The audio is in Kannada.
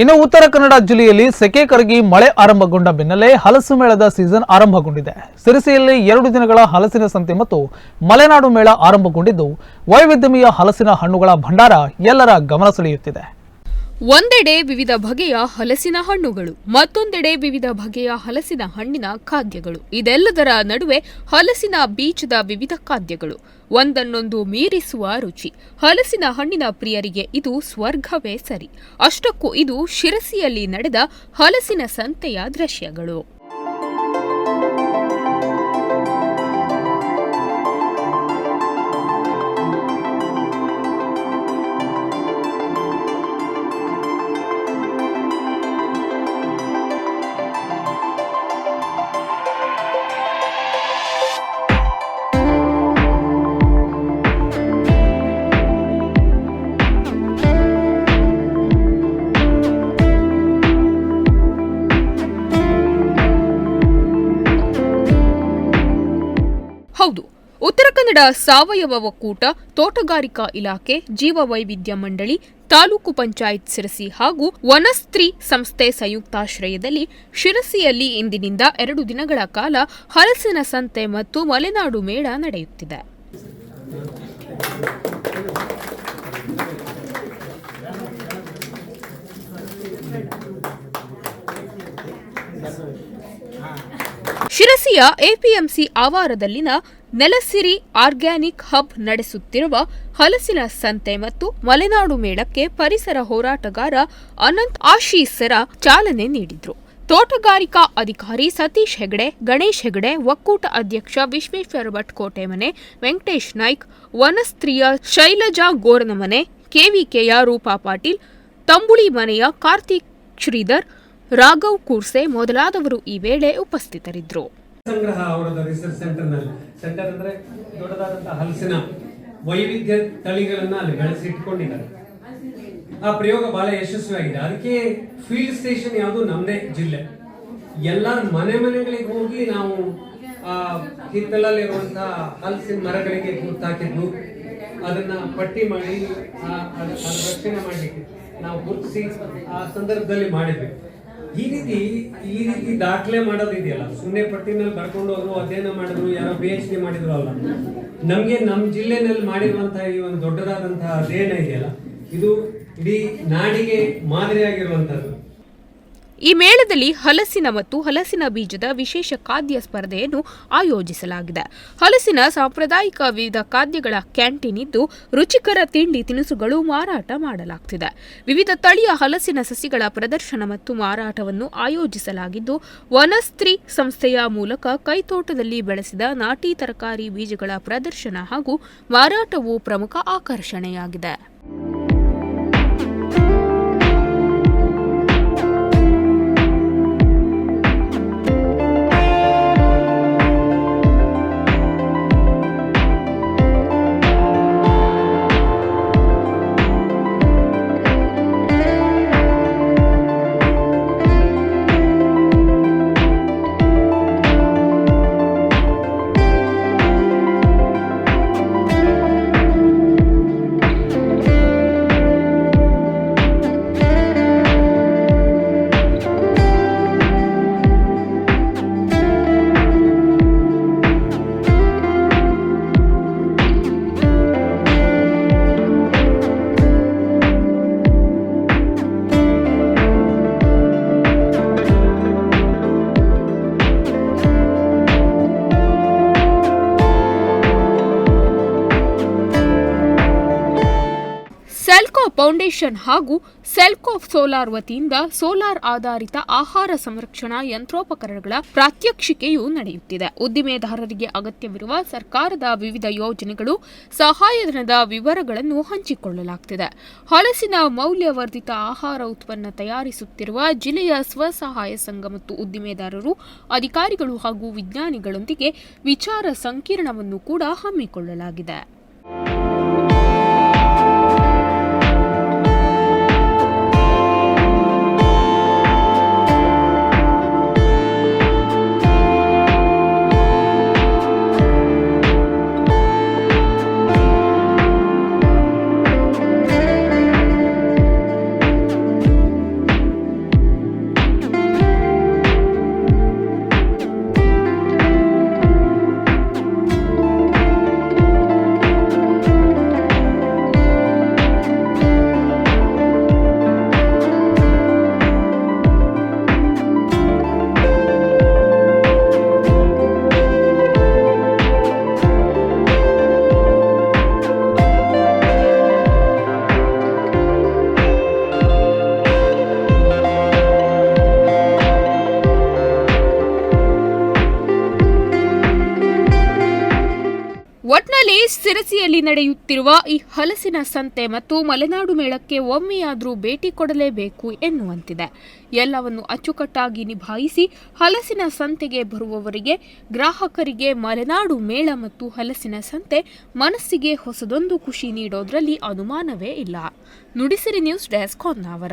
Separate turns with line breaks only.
ಇನ್ನು ಉತ್ತರ ಕನ್ನಡ ಜಿಲ್ಲೆಯಲ್ಲಿ ಸೆಕೆ ಕರಗಿ ಮಳೆ ಆರಂಭಗೊಂಡ ಬೆನ್ನಲ್ಲೇ ಹಲಸು ಮೇಳದ ಸೀಸನ್ ಆರಂಭಗೊಂಡಿದೆ. ಸಿರಿಸಿಯಲ್ಲಿ ಎರಡು ದಿನಗಳ ಹಲಸಿನ ಸಂತೆ ಮತ್ತು ಮಲೆನಾಡು ಮೇಳ ಆರಂಭಗೊಂಡಿದ್ದು, ವೈವಿಧ್ಯಮೀಯ ಹಲಸಿನ ಹಣ್ಣುಗಳ ಭಂಡಾರ ಎಲ್ಲರ ಗಮನ ಸೆಳೆಯುತ್ತಿದೆ.
ಒಂದೆಡೆ ವಿವಿಧ ಬಗೆಯ ಹಲಸಿನ ಹಣ್ಣುಗಳು, ಮತ್ತೊಂದೆಡೆ ವಿವಿಧ ಬಗೆಯ ಹಲಸಿನ ಹಣ್ಣಿನ ಖಾದ್ಯಗಳು. ಇದೆಲ್ಲದರ ನಡುವೆ ಹಲಸಿನ ಬೀಜದ ವಿವಿಧ ಖಾದ್ಯಗಳು. ಒಂದನ್ನೊಂದು ಮೀರಿಸುವ ರುಚಿ. ಹಲಸಿನ ಹಣ್ಣಿನ ಪ್ರಿಯರಿಗೆ ಇದು ಸ್ವರ್ಗವೇ ಸರಿ. ಅಷ್ಟಕ್ಕೂ ಇದು ಶಿರಸಿಯಲ್ಲಿ ನಡೆದ ಹಲಸಿನ ಸಂತೆಯ ದೃಶ್ಯಗಳು. ಉತ್ತರ ಕನ್ನಡ ಸಾವಯವ ಒಕ್ಕೂಟ, ತೋಟಗಾರಿಕಾ ಇಲಾಖೆ ಜೀವ ವೈವಿಧ್ಯ ಮಂಡಳಿ, ತಾಲೂಕು ಪಂಚಾಯತ್ ಶಿರಸಿ ಹಾಗೂ ವನಸ್ತ್ರೀ ಸಂಸ್ಥೆ ಸಂಯುಕ್ತಾಶ್ರಯದಲ್ಲಿ ಶಿರಸಿಯಲ್ಲಿ ಇಂದಿನಿಂದ ಎರಡು ದಿನಗಳ ಕಾಲ ಹಲಸಿನ ಸಂತೆ ಮತ್ತು ಮಲೆನಾಡು ಮೇಳ ನಡೆಯುತ್ತಿದೆ. ಶಿರಸಿಯ ಎಪಿಎಂಸಿ ಆವಾರದಲ್ಲಿನ ನೆಲಸಿರಿ ಆರ್ಗ್ಯಾನಿಕ್ ಹಬ್ ನಡೆಸುತ್ತಿರುವ ಹಲಸಿನ ಸಂತೆ ಮತ್ತು ಮಲೆನಾಡು ಮೇಳಕ್ಕೆ ಪರಿಸರ ಹೋರಾಟಗಾರ ಅನಂತ್ ಆಶೀಸರ ಚಾಲನೆ ನೀಡಿದ್ರು. ತೋಟಗಾರಿಕಾ ಅಧಿಕಾರಿ ಸತೀಶ್ ಹೆಗಡೆ, ಗಣೇಶ್ ಹೆಗಡೆ, ಒಕ್ಕೂಟ ಅಧ್ಯಕ್ಷ ವಿಶ್ವೇಶ್ವರ ಭಟ್ ಕೋಟೆಮನೆ, ವೆಂಕಟೇಶ್ ನಾಯ್ಕ್, ವನಸ್ತ್ರೀಯ ಶೈಲಜಾ ಗೋರನಮನೆ, ಕೆವಿಕೆಯ ರೂಪಾ ಪಾಟೀಲ್, ತಂಬುಳಿ ಮನೆಯ ಕಾರ್ತಿಕ್ ಶ್ರೀಧರ್, ರಾಘವ್ ಕೂರ್ಸೆ ಮೊದಲಾದವರು ಈ ವೇಳೆ ಉಪಸ್ಥಿತರಿದ್ದರು
ಸಂಗ್ರಹ ಅವರದ ರಿಸರ್ಚ್ ಸೆಂಟರ್ನಲ್ಲಿ. ಸೆಂಟರ್ ಅಂದ್ರೆ ದೊಡ್ಡದಾದಂತಹ ಹಲಸಿನ ವೈವಿಧ್ಯ ತಳಿಗಳನ್ನ ಅಲ್ಲಿ ಬೆಳೆಸಿ ಇಟ್ಕೊಂಡಿದ್ದಾರೆ ಆ ಪ್ರಯೋಗ ಬಹಳ ಯಶಸ್ವಿಯಾಗಿದೆ. ಅದಕ್ಕೆ ಫೀಲ್ಡ್ ಸ್ಟೇಷನ್ ಯಾವುದು ನಮ್ಮದೇ ಜಿಲ್ಲೆ. ಎಲ್ಲ ಮನೆ ಮನೆಗಳಿಗೆ ಹೋಗಿ ನಾವು, ಆ, ಹಿತ್ತಲಲ್ಲಿರುವಂತಹ ಹಲಸಿನ ಮರಗಳಿಗೆ ಗುರ್ತಾಕಿದ್ವು ಅದನ್ನ ಪಟ್ಟಿ ಮಾಡಿ ರಕ್ಷಣೆ ಮಾಡಲಿಕ್ಕೆ ನಾವು ಗುರುತಿಸಿ ಆ ಸಂದರ್ಭದಲ್ಲಿ ಮಾಡಿದ್ವಿ. ಈ ರೀತಿ ಈ ರೀತಿ ದಾಖಲೆ ಮಾಡೋದಿದೆಯಲ್ಲ ಸುಮ್ಮನೆ ಪಟ್ಟಿನಲ್ಲಿ ಬರ್ಕೊಂಡು ಹೋದ್ರು, ಅಧ್ಯಯನ ಮಾಡಿದ್ರು, ಯಾರೋ ಪಿ ಎಚ್ ಡಿ ಮಾಡಿದ್ರು ಅಲ್ಲ. ನಮಗೆ ನಮ್ಮ ಜಿಲ್ಲೆನಲ್ಲಿ ಮಾಡಿರುವಂತಹ ಈ ಒಂದು ದೊಡ್ಡದಾದಂತಹ ಅಧ್ಯಯನ ಇದೆಯಲ್ಲ? ಇದು ಇಡೀ ನಾಡಿಗೆ ಮಾದರಿಯಾಗಿರುವಂತದ್ದು
ಈ ಮೇಳದಲ್ಲಿ ಹಲಸಿನ ಮತ್ತು ಹಲಸಿನ ಬೀಜದ ವಿಶೇಷ ಖಾದ್ಯ ಸ್ಪರ್ಧೆಯನ್ನು ಆಯೋಜಿಸಲಾಗಿದೆ. ಹಲಸಿನ ಸಾಂಪ್ರದಾಯಿಕ ವಿವಿಧ ಖಾದ್ಯಗಳ ಕ್ಯಾಂಟೀನ್ ಇದ್ದು ರುಚಿಕರ ತಿಂಡಿ ತಿನಿಸುಗಳು ಮಾರಾಟ ಮಾಡಲಾಗ್ತಿದೆ. ವಿವಿಧ ತಳಿಯ ಹಲಸಿನ ಸಸಿಗಳ ಪ್ರದರ್ಶನ ಮತ್ತು ಮಾರಾಟವನ್ನು ಆಯೋಜಿಸಲಾಗಿದ್ದು, ವನಸ್ತ್ರೀ ಸಂಸ್ಥೆಯ ಮೂಲಕ ಕೈತೋಟದಲ್ಲಿ ಬೆಳೆಸಿದ ನಾಟಿ ತರಕಾರಿ ಬೀಜಗಳ ಪ್ರದರ್ಶನ ಹಾಗೂ ಮಾರಾಟವು ಪ್ರಮುಖ ಆಕರ್ಷಣೆಯಾಗಿದೆ. ಫೌಂಡೇಶನ್ ಹಾಗೂ ಸೆಲ್ಕೋಫ್ ಸೋಲಾರ್ ವತಿಯಿಂದ ಸೋಲಾರ್ ಆಧಾರಿತ ಆಹಾರ ಸಂರಕ್ಷಣಾ ಯಂತ್ರೋಪಕರಣಗಳ ಪ್ರಾತ್ಯಕ್ಷಿಕೆಯು ನಡೆಯುತ್ತಿದೆ. ಉದ್ದಿಮೆದಾರರಿಗೆ ಅಗತ್ಯವಿರುವ ಸರ್ಕಾರದ ವಿವಿಧ ಯೋಜನೆಗಳು ಸಹಾಯಧನದ ವಿವರಗಳನ್ನು ಹಂಚಿಕೊಳ್ಳಲಾಗುತ್ತಿದೆ ಹಲಸಿನ ಮೌಲ್ಯವರ್ಧಿತ ಆಹಾರ ಉತ್ಪನ್ನ ತಯಾರಿಸುತ್ತಿರುವ ಜಿಲ್ಲೆಯ ಸ್ವಸಹಾಯ ಸಂಘ ಮತ್ತು ಉದ್ದಿಮೆದಾರರು, ಅಧಿಕಾರಿಗಳು ಹಾಗೂ ವಿಜ್ಞಾನಿಗಳೊಂದಿಗೆ ವಿಚಾರ ಸಂಕಿರಣವನ್ನು ಕೂಡ ಹಮ್ಮಿಕೊಳ್ಳಲಾಗಿದೆ. ಸಿರಸಿಯಲ್ಲಿ ನಡೆಯುತ್ತಿರುವ ಈ ಹಲಸಿನ ಸಂತೆ ಮತ್ತು ಮಲೆನಾಡು ಮೇಳಕ್ಕೆ ಒಮ್ಮೆಯಾದರೂ ಭೇಟಿ ಕೊಡಲೇಬೇಕು ಎನ್ನುವಂತಿದೆ. ಎಲ್ಲವನ್ನು ಅಚ್ಚುಕಟ್ಟಾಗಿ ನಿಭಾಯಿಸಿ ಹಲಸಿನ ಸಂತೆಗೆ ಬರುವವರಿಗೆ, ಗ್ರಾಹಕರಿಗೆ ಮಲೆನಾಡು ಮೇಳ ಮತ್ತು ಹಲಸಿನ ಸಂತೆ ಮನಸ್ಸಿಗೆ ಹೊಸದೊಂದು ಖುಷಿ ನೀಡೋದ್ರಲ್ಲಿ ಅನುಮಾನವೇ ಇಲ್ಲ. Nudisiri news desk Honnavar.